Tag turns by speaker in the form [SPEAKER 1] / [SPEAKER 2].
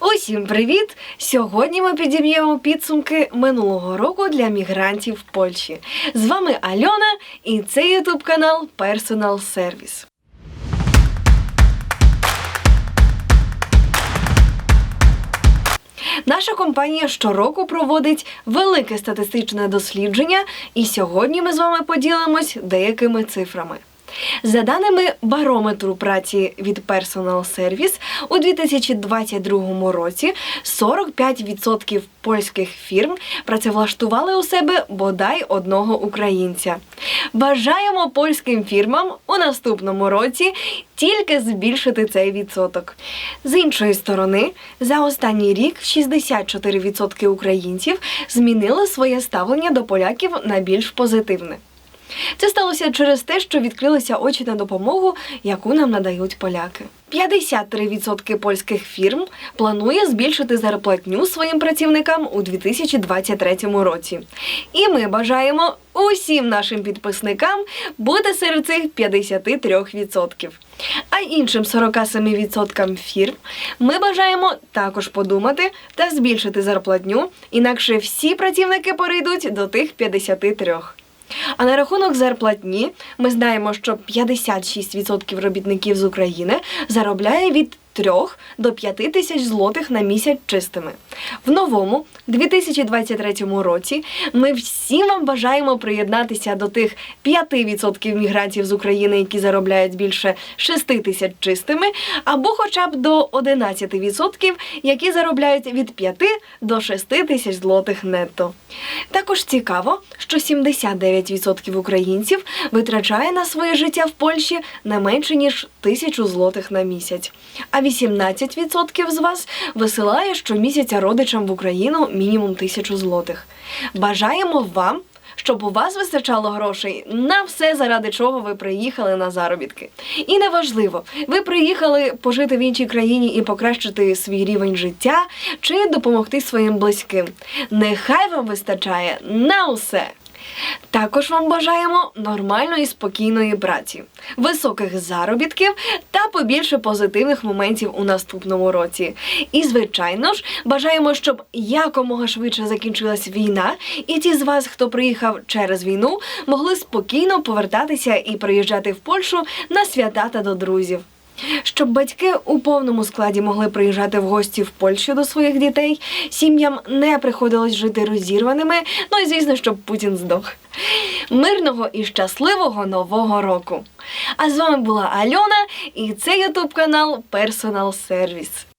[SPEAKER 1] Усім привіт! Сьогодні ми підіб'ємо підсумки минулого року для мігрантів в Польщі. З вами Альона і це ютуб канал Personal Service. Наша компанія щороку проводить велике статистичне дослідження, і сьогодні ми з вами поділимось деякими цифрами. За даними барометру праці від Personal Service, у 2022 році 45% польських фірм працевлаштували у себе бодай одного українця. Бажаємо польським фірмам у наступному році тільки збільшити цей відсоток. З іншої сторони, за останній рік 64% українців змінили своє ставлення до поляків на більш позитивне. Це сталося через те, що відкрилися очі на допомогу, яку нам надають поляки. 53% польських фірм планує збільшити зарплатню своїм працівникам у 2023 році. І ми бажаємо усім нашим підписникам бути серед цих 53%. А іншим 47% фірм ми бажаємо також подумати та збільшити зарплатню, інакше всі працівники перейдуть до тих 53%. А на рахунок зарплатні ми знаємо, що 56% робітників з України заробляє від 3 до 5 тисяч злотих на місяць чистими. В новому 2023 році ми всім вам бажаємо приєднатися до тих 5% мігрантів з України, які заробляють більше 6 тисяч чистими, або хоча б до 11%, які заробляють від 5 до 6 тисяч злотих нетто. Також цікаво, що 79% українців витрачає на своє життя в Польщі не менше ніж тисячу злотих на місяць. А 18% з вас висилає щомісяця родичам в Україну мінімум тисячу злотих. Бажаємо вам. Щоб у вас вистачало грошей на все, заради чого ви приїхали на заробітки. І неважливо, ви приїхали пожити в іншій країні і покращити свій рівень життя чи допомогти своїм близьким. Нехай вам вистачає на усе. Також вам бажаємо нормальної спокійної праці, високих заробітків та побільше позитивних моментів у наступному році. І, звичайно ж, бажаємо, щоб якомога швидше закінчилась війна, і ті з вас, хто приїхав через війну, могли спокійно повертатися і приїжджати в Польщу на свята та до друзів. Щоб батьки у повному складі могли приїжджати в гості в Польщу до своїх дітей, сім'ям не приходилось жити розірваними. Ну і звісно, щоб Путін здох. Мирного і щасливого нового року! А з вами була Альона і це ютуб канал Персонал Service.